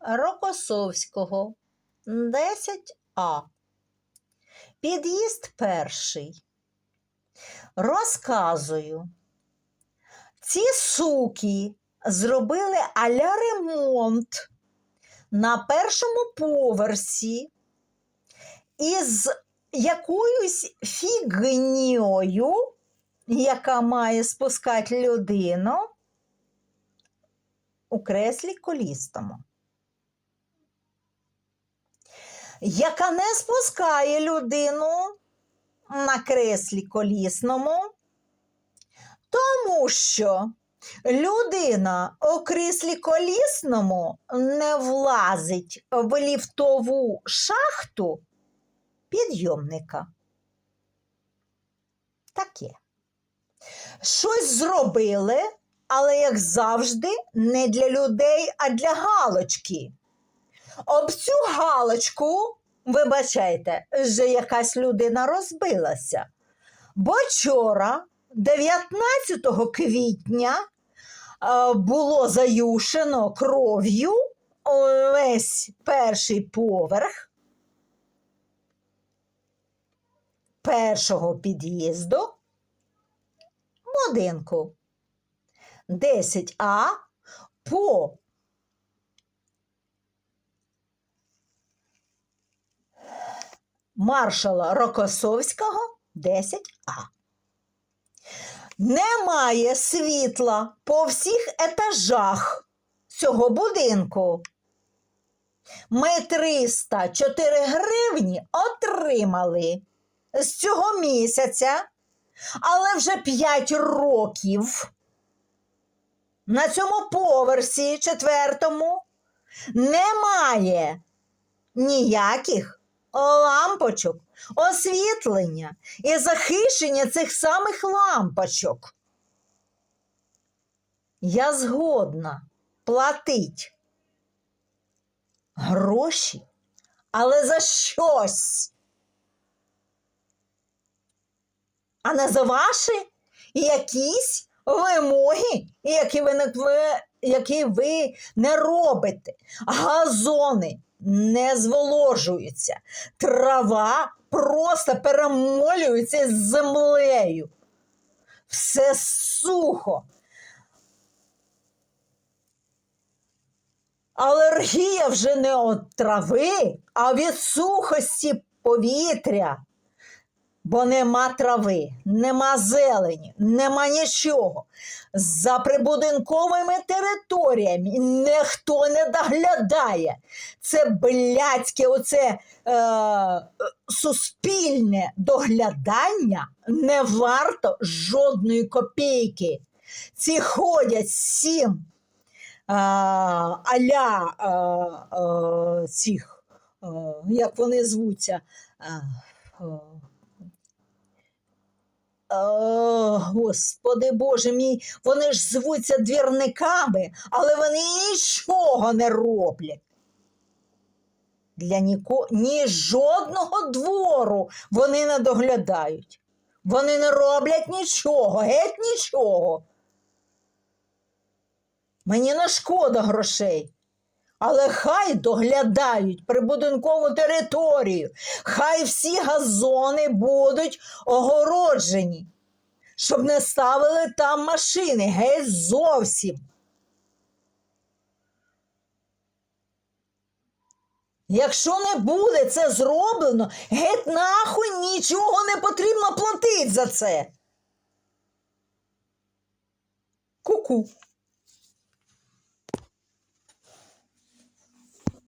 Рокосовського 10А. Під'їзд перший. Розказую. Ці суки зробили аля ремонт на першому поверсі із якоюсь фігньою, яка має спускати людину у креслі колістому. Яка не спускає людину на креслі колісному, тому що людина у кріслі колісному не влазить в ліфтову шахту підйомника. Таке. Щось зробили, але, як завжди, не для людей, а для галочки. Об цю галочку, вибачайте, вже якась людина розбилася. Бо вчора, 19 квітня, е, було заюшено кров'ю весь перший поверх першого під'їзду будинку 10А по маршала Рокосовського 10А. Немає світла по всіх етажах цього будинку. Ми 304 гривні отримали з цього місяця, але вже 5 років на цьому поверсі четвертому немає ніяких лампочок, освітлення і захищення цих самих лампочок. Я згодна платить гроші, але за щось. А не за ваші якісь вимоги, які ви не, які ви не робите. Газони не зволожуються. Трава просто перемолюється з землею. Все сухо. Алергія вже не від трави, а від сухості повітря. Бо нема трави, нема зелені, нема нічого. За прибудинковими територіями ніхто не доглядає. Це блядське, оце е, суспільне доглядання не варто жодної копійки. Ці ходять сім е, аля е, е, цих, як вони звуться. О, Господи Боже мій, вони ж звуться двірниками, але вони нічого не роблять. Для ніко... ні жодного двору вони не доглядають. Вони не роблять нічого, геть нічого. Мені не шкода грошей. Але хай доглядають прибудинкову територію, хай всі газони будуть огороджені, щоб не ставили там машини геть зовсім. Якщо не буде це зроблено, геть нахуй нічого не потрібно платити за це. Ку-ку.